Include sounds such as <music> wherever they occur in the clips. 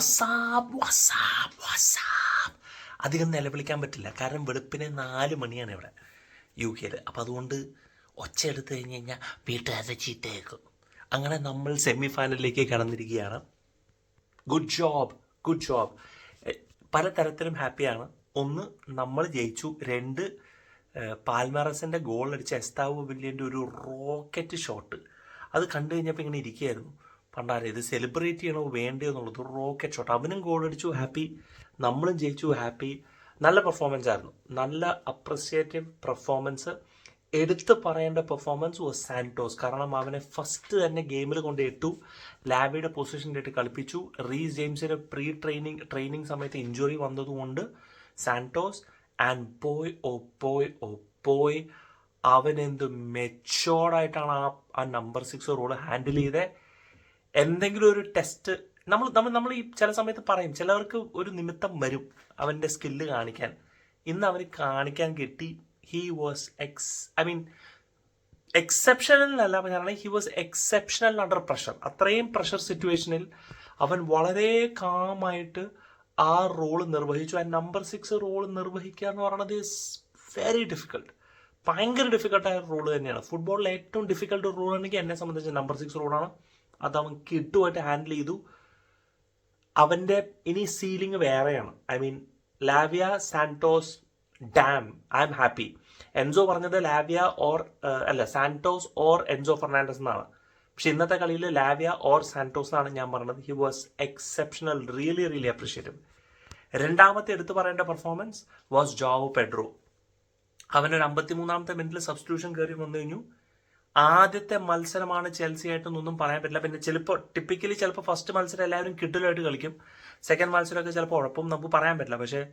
വസാബ് വാസാപ്പ് വാസാപ്പ്. അധികം നിലവിളിക്കാൻ പറ്റില്ല. കാരണം വെളുപ്പിനെ നാല് മണിയാണ് ഇവിടെ യു കെയിൽ അപ്പോൾ അതുകൊണ്ട് ഒച്ച എടുത്തു കഴിഞ്ഞ് കഴിഞ്ഞാൽ വീട്ടുകാരുടെ ചീത്തയേക്കും അങ്ങനെ നമ്മൾ സെമി ഫൈനലിലേക്ക് കടന്നിരിക്കുകയാണ്. ഗുഡ് ജോബ് ഗുഡ് ജോബ് പല തരത്തിലും ഹാപ്പിയാണ് ഒന്ന് നമ്മൾ ജയിച്ചു. രണ്ട് പാൽമറസിന്റെ ഗോൾ അടിച്ച എസ്താവോ വില്യന്റെ ഒരു റോക്കറ്റ് ഷോട്ട് അത് കണ്ടു കഴിഞ്ഞപ്പോൾ ഇങ്ങനെ ഇരിക്കുകയായിരുന്നു. പണ്ടാരെ ഇത് സെലിബ്രേറ്റ് ചെയ്യണോ വേണ്ടയോ എന്നുള്ളത് റോക്കറ്റ് ഷോട്ട് അവനും ഗോൾ അടിച്ചു ഹാപ്പി നമ്മളും ജയിച്ചു ഹാപ്പി നല്ല പെർഫോമൻസ് ആയിരുന്നു. നല്ല അപ്രിസിയേറ്റീവ് പെർഫോമൻസ് എടുത്തു പറയേണ്ട പെർഫോമൻസ് വാസ് സാന്റോസ് കാരണം അവനെ ഫസ്റ്റ് തന്നെ ഗെയിമിൽ കൊണ്ട് ഇട്ടു. ലാബിയുടെ പൊസിഷനിലിട്ട് കളിപ്പിച്ചു. റീ ജെയിംസിന്റെ പ്രീ ട്രെയിനിങ് ട്രെയിനിങ് സമയത്ത് ഇഞ്ചുറി വന്നതുകൊണ്ട് സാന്റോസ് ആൻഡ് പോയ് ഓ പോയ് ഓ പോയ് അവനെന്ത് മെച്ചോർഡായിട്ടാണ് ആ ആ നമ്പർ സിക്സ് റോൾ ഹാൻഡിൽ ചെയ്തത് എന്തെങ്കിലും ഒരു ടെസ്റ്റ് നമ്മൾ നമ്മൾ നമ്മൾ ഈ ചില സമയത്ത് പറയും ചിലവർക്ക് ഒരു നിമിത്തം വരും അവന്റെ സ്കില്ല് കാണിക്കാൻ. ഇന്ന് അവന് കാണിക്കാൻ കിട്ടി he was ex I mean exceptional അല്ല പറഞ്ഞാൽ he was exceptional under pressure അത്രയും പ്രഷർ സിറ്റുവേഷനിൽ അവൻ വളരെ കാമായിട്ട് ആ റോൾ നിർവഹിച്ചു. ആ നമ്പർ സിക്സ് റോൾ നിർവഹിക്കുക എന്ന് പറയുന്നത് ഇസ് വെരി ഡിഫിക്കൾട്ട് ഭയങ്കര ഡിഫിക്കൽട്ടായ റോൾ തന്നെയാണ്. ഫുട്ബോളിൽ ഏറ്റവും ഡിഫിക്കൽട്ട് റോൾ ആണെങ്കിൽ എന്നെ സംബന്ധിച്ച് നമ്പർ സിക്സ് റോളാണ് അത് അവൻ കിട്ടുമായിട്ട് ഹാൻഡിൽ ചെയ്തു. അവന്റെ ഇനി സീലിംഗ് വേറെയാണ്. I mean Lavia Santos damn I am happy Enzo പറഞ്ഞത് ലാവിയ ഓർ അല്ല സാന്റോസ് ഓർ എൻസോ ഫെർണാണ്ടസ് എന്നാണ്. പക്ഷെ ഇന്നത്തെ കളിയിൽ ലാവിയ ഓർ സാന്റോസ് എന്നാണ് ഞാൻ പറഞ്ഞത്. He was exceptional really really appreciated രണ്ടാമത്തെ എടുത്തു പറയേണ്ട പെർഫോമൻസ് വാസ് ജോവോ പെഡ്രോ അവനൊരു അമ്പത്തിമൂന്നാമത്തെ മിനിറ്റിൽ സബ്സ്റ്റിറ്റ്യൂഷൻ കയറി വന്നു കഴിഞ്ഞു. ആദ്യത്തെ മത്സരമാണ് ചെൽസി ആയിട്ടൊന്നും പറയാൻ പറ്റില്ല. പിന്നെ ചിലപ്പോൾ ടിപ്പിക്കലി ചിലപ്പോൾ ഫസ്റ്റ് മത്സരം എല്ലാവരും കിട്ടലായിട്ട് കളിക്കും. സെക്കൻഡ് മത്സരമൊക്കെ ചിലപ്പോൾ ഉഴപ്പും നമുക്ക് പറയാൻ പറ്റില്ല. പക്ഷേ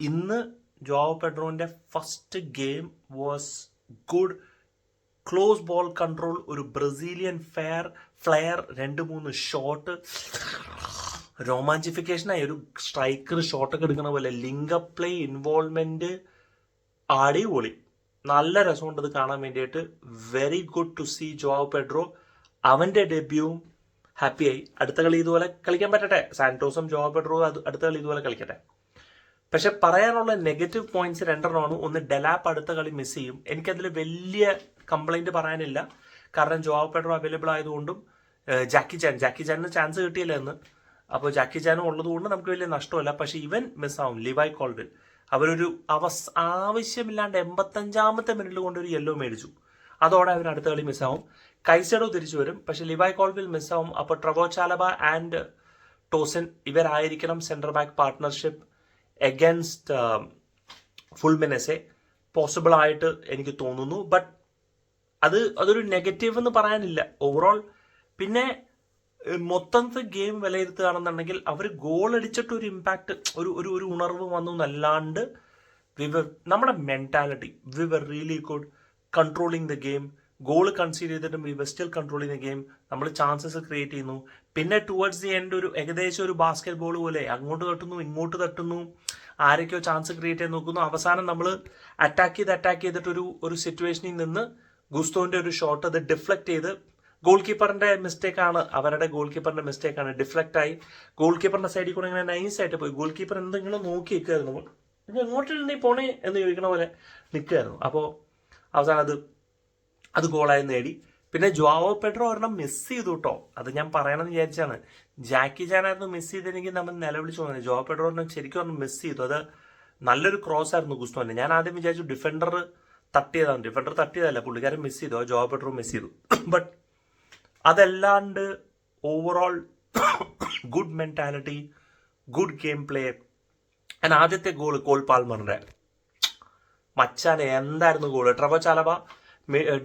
ഇന്ന് Joao പെഡ്രോന്റെ first game was good close ball control ഒരു ബ്രസീലിയൻ ഫെയർ ഫ്ലെയർ രണ്ട് മൂന്ന് ഷോട്ട് രോമാഞ്ചിഫിക്കേഷനായി ഒരു സ്ട്രൈക്കർ ഷോട്ടൊക്കെ എടുക്കുന്ന പോലെ ലിങ്ക് പ്ലേ ഇൻവോൾവ്മെന്റ് അടിപൊളി. നല്ല രസമുണ്ട് ഇത് കാണാൻ വേണ്ടിയിട്ട്. Very good to see Joao Pedro അവന്റെ ഡെബ്യൂവും ഹാപ്പിയായി അടുത്ത കളി ഇതുപോലെ കളിക്കാൻ പറ്റട്ടെ. സാന്റോസും ജോവ് പെഡ്രോ അടുത്ത കളി ഇതുപോലെ കളിക്കട്ടെ. പക്ഷെ പറയാനുള്ള നെഗറ്റീവ് പോയിന്റ്സ് രണ്ടെണ്ണമാണ്. ഒന്ന് ഡെലാപ്പ് അടുത്ത കളി മിസ് ചെയ്യും. എനിക്കതിൽ വലിയ കംപ്ലൈന്റ് പറയാനില്ല. കാരണം ജോവ് പെഡ്രോ അവൈലബിൾ ആയതുകൊണ്ടും ജാക്കി ചാൻ ജാക്കി ചാനിന് ചാൻസ് കിട്ടിയില്ല എന്ന് അപ്പോൾ ജാക്കി ചാനും ഉള്ളതുകൊണ്ട് നമുക്ക് വലിയ നഷ്ടമല്ല. പക്ഷെ ഇവൻ മിസ് ആവും. ലിവായ് കോൾവിൽ അവരൊരു അവസ് ആവശ്യമില്ലാണ്ട് എൺപത്തഞ്ചാമത്തെ മിനിറ്റിൽ കൊണ്ട് ഒരു യെല്ലോ മേടിച്ചു. അതോടെ അവർ അടുത്ത കളി മിസ്സാവും കൈസഡോ തിരിച്ചു വരും. പക്ഷെ ലിവായ് കോൾവിൽ മിസ്സാവും അപ്പോൾ ട്രവോ ചാലബ ആൻഡ് ടോസൻ ഇവരായിരിക്കണം central back partnership against full മെനസെ possible ആയിട്ട് എനിക്ക് തോന്നുന്നു. ബട്ട് അത് അതൊരു നെഗറ്റീവ് എന്ന് പറയാനില്ല. ഓവറോൾ പിന്നെ ഏഹ്, മൊത്തത്തെ ഗെയിം വിലയിരുത്തുകയാണെന്നുണ്ടെങ്കിൽ അവർ ഗോൾ അടിച്ചിട്ട് ഒരു ഇമ്പാക്ട് ഒരു ഒരു ഒരു ഉണർവ് വന്നു എന്നല്ലാണ്ട് വിവർ നമ്മുടെ mentality we were really good controlling the game goal concede ചെയ്തിട്ടും we still controlling the game നമ്മൾ ചാൻസസ് ക്രിയേറ്റ് ചെയ്യുന്നു. പിന്നെ ടുവേർഡ്സ് ദി എൻഡ് ഒരു ഏകദേശം ഒരു ബാസ്കറ്റ് ബോൾ പോലെ അങ്ങോട്ട് തട്ടുന്നു ഇങ്ങോട്ട് തട്ടുന്നു. ആരൊക്കെയോ ചാൻസ് ക്രിയേറ്റ് ചെയ്ത് നോക്കുന്നു. അവസാനം നമ്മൾ അറ്റാക്ക് ചെയ്ത് അറ്റാക്ക് ചെയ്തിട്ടൊരു ഒരു സിറ്റുവേഷനിൽ നിന്ന് ഗുസ്തോന്റെ ഒരു ഷോട്ട് അത് ഡിഫ്ലക്ട് ചെയ്ത് ഗോൾ കീപ്പറിന്റെ മിസ്റ്റേക്ക് ആണ്. അവരുടെ ഗോൾ കീപ്പറിന്റെ മിസ്റ്റേക്ക് ആണ്. ഡിഫ്ലക്റ്റ് ആയി. ഗോൾ കീപ്പറിന്റെ സൈഡിൽ കൂടെ ഇങ്ങനെ നൈസ് ആയിട്ട് പോയി. ഗോൾ കീപ്പർ എന്തെങ്കിലും നോക്കി നിൽക്കുമായിരുന്നു ഇത് എങ്ങോട്ടാണ് നീ പോണേ എന്ന് ചോദിക്കണ പോലെ നിൽക്കുമായിരുന്നു അപ്പോൾ അവസാനം അത് അത് ഗോളായി നേടി. പിന്നെ ജോവോ പെട്രോ ഒരെണ്ണം മിസ് ചെയ്തു കേട്ടോ. അത് ഞാൻ പറയണമെന്ന് വിചാരിച്ചാണ്. ജാക്കി ചാനായിരുന്നു മിസ് ചെയ്തെങ്കിൽ നമ്മൾ നിലവിളിച്ചു പോകുന്നത്. ജോവോ പെട്രോ ഒരെണ്ണം ശരിക്കും ഒരെണ്ണം മിസ് ചെയ്തു. അത് നല്ലൊരു ക്രോസ് ആയിരുന്നു ഗുസ്തോന്റെ ഞാൻ ആദ്യം വിചാരിച്ചു ഡിഫൻഡർ തട്ടിയതാണ്. ഡിഫൻഡർ തട്ടിയതല്ല. പുള്ളിക്കാരൻ മിസ് ചെയ്തു. ജോവോ പെഡ്രോ മിസ് ചെയ്തു. <clears throat> ബട്ട് അതല്ലാണ്ട് overall good mentality good game play ഞാൻ ആദ്യത്തെ ഗോൾ കോൾ പാൽമറിന്റെ. മച്ചാനെ എന്തായിരുന്നു ഗോൾ ട്രവോ ചാലബ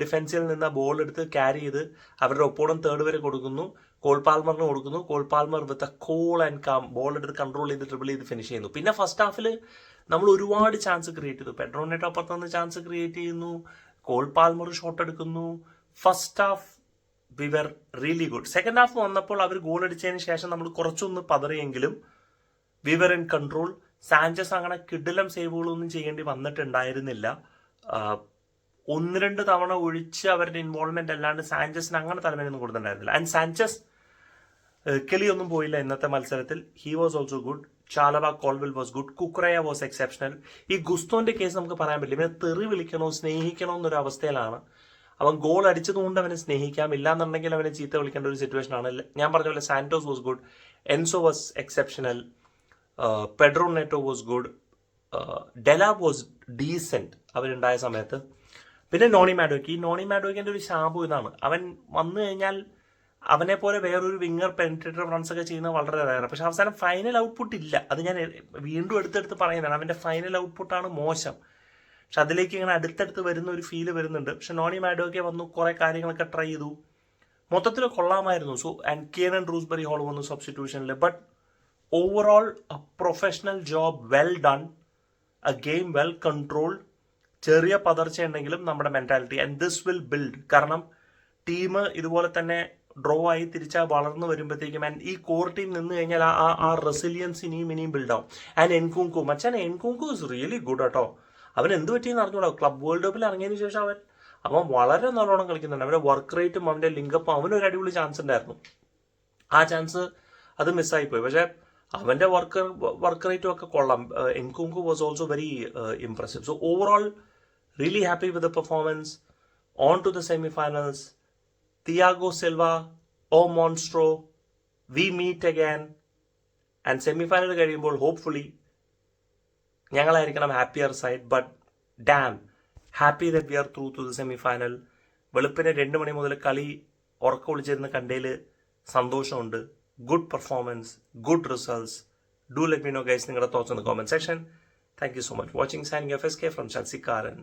ഡിഫൻസിൽ നിന്ന് ബോൾ എടുത്ത് ക്യാരി ചെയ്ത് അവരുടെ ഒപ്പോണം തേർഡ് വരെ കൊടുക്കുന്നു. കോൾ പാൽമറിന് കൊടുക്കുന്നു. Cole Palmer with a cool and calm ball എടുത്ത് കൺട്രോൾ ചെയ്ത് ട്രിബിൾ ചെയ്ത് ഫിനിഷ് ചെയ്യുന്നു. പിന്നെ ഫസ്റ്റ് ഹാഫിൽ നമ്മൾ ഒരുപാട് ചാൻസ് ക്രിയേറ്റ് ചെയ്തു. പെട്രോണിന്റെ അപ്പുറത്തുനിന്ന് ചാൻസ് ക്രിയേറ്റ് ചെയ്യുന്നു. കോൾ പാൽമർ ഷോട്ട് എടുക്കുന്നു. First half we were really good second half വന്നപ്പോൾ അവർ ഗോൾ അടിച്ചതിന് ശേഷം നമ്മൾ കുറച്ചൊന്ന് പതറിയെങ്കിലും we were in control Sanchez അങ്ങനെ കിഡിലം സേവുകളൊന്നും ചെയ്യേണ്ടി വന്നിട്ടുണ്ടായിരുന്നില്ല. ഒന്ന് രണ്ട് തവണ ഒഴിച്ച് അവരുടെ ഇൻവോൾവ്മെന്റ് അല്ലാണ്ട് സാഞ്ചസിന് അങ്ങനെ തലമേനൊന്നും കൊടുത്തിട്ടുണ്ടായിരുന്നില്ല. ആൻഡ് സാഞ്ചസ് കെലിയൊന്നും പോയില്ല ഇന്നത്തെ മത്സരത്തിൽ. He was also good Chalobah Colwill was good Cucurella was exceptional ഈ ഗുസ്തോന്റെ കേസ് നമുക്ക് പറയാൻ പറ്റില്ല. ഇവനെ തെറി വിളിക്കണോ സ്നേഹിക്കണോ എന്നൊരു അവസ്ഥയിലാണ് അവൻ ഗോൾ അടിച്ചതുകൊണ്ട് അവനെ സ്നേഹിക്കാം. ഇല്ലാന്നുണ്ടെങ്കിൽ അവനെ ചീത്ത വിളിക്കേണ്ട ഒരു സിറ്റുവേഷൻ ആണ്. ഞാൻ പറഞ്ഞ പോലെ Santos was good Enzo was exceptional Pedro Neto was good Delap was decent അവരുണ്ടായ സമയത്ത്. പിന്നെ നോണി മാഡോയ്ക്ക് ഈ നോണി മാഡോയ്ക്കിന്റെ ഒരു ശാപം ഇതാണ്. അവൻ വന്നു കഴിഞ്ഞാൽ അവനെ പോലെ വേറൊരു വിങ്ങർ പെനിട്രേറ്റർ റൺസ് ഒക്കെ ചെയ്യുന്നത് വളരെ റയറാണ് പക്ഷെ അവസാനം ഫൈനൽ ഔട്ട്പുട്ട് ഇല്ല. അത് ഞാൻ വീണ്ടും എടുത്തെടുത്ത് പറയുന്നതാണ്. അവന്റെ ഫൈനൽ ഔട്ട്പുട്ടാണ് മോശം. പക്ഷെ അതിലേക്ക് ഇങ്ങനെ അടുത്തടുത്ത് വരുന്ന ഒരു ഫീൽ വരുന്നുണ്ട്. പക്ഷെ നോണി മാഡോക്കെ വന്നു കുറെ കാര്യങ്ങളൊക്കെ ട്രൈ ചെയ്തു. മൊത്തത്തിൽ കൊള്ളാമായിരുന്നു. So and Kiernan and Dewsbury Hall വന്നു സബ്സ്റ്റിറ്റ്യൂഷനിൽ but overall professional job well done a game well controlled ചെറിയ പതർച്ച ഉണ്ടെങ്കിലും നമ്മുടെ mentality and this will build കാരണം ടീം ഇതുപോലെ തന്നെ ഡ്രോ ആയി തിരിച്ചാൽ വളർന്നു വരുമ്പോഴത്തേക്കും ആൻഡ് ഈ കോർ ടീം നിന്ന് കഴിഞ്ഞാൽ ആ ആ- റെസിലിയൻസ് ഇനിയും ഇനിയും ബിൽഡാവും ആൻഡ് എൻകുങ്കു മച്ചാൻ എൻകുങ്കു ഇസ് റിയലി ഗുഡ് കേട്ടോ. അവൻ എന്ത് പറ്റിയെന്ന് അറിഞ്ഞൂടാ. ക്ലബ് വേൾഡ് കപ്പിൽ ഇറങ്ങിയതിന് ശേഷം അവൻ അവൻ വളരെ നല്ലോണം കളിക്കുന്നുണ്ട്. അവന്റെ വർക്ക് റേറ്റും അവന്റെ ലിങ്കപ്പും അവനൊരു അടിപൊളി ചാൻസ് ഉണ്ടായിരുന്നു. ആ ചാൻസ് അത് മിസ്സായി പോയി. പക്ഷെ അവന്റെ വർക്ക് വർക്ക് റേറ്റും ഒക്കെ കൊള്ളാം. Nkunku was also very impressive so overall really happy with the performance on to the semi finals Thiago Silva oh മോൺസ്ട്രോ we meet again and semi final കഴിയുമ്പോൾ hopefully ഞങ്ങളായിരിക്കണം happier side but damn happy that we are through to the semi final വെളുപ്പിന് രണ്ട് മണി മുതൽ കളി ഉറക്കം ഒളിച്ചിരുന്ന കണ്ടതിൽ സന്തോഷമുണ്ട്. Good performance good results do let me know guys നിങ്ങളുടെ thoughts in the comment section thank you so much watching signing F S K from ചൽസിക്കാരൻ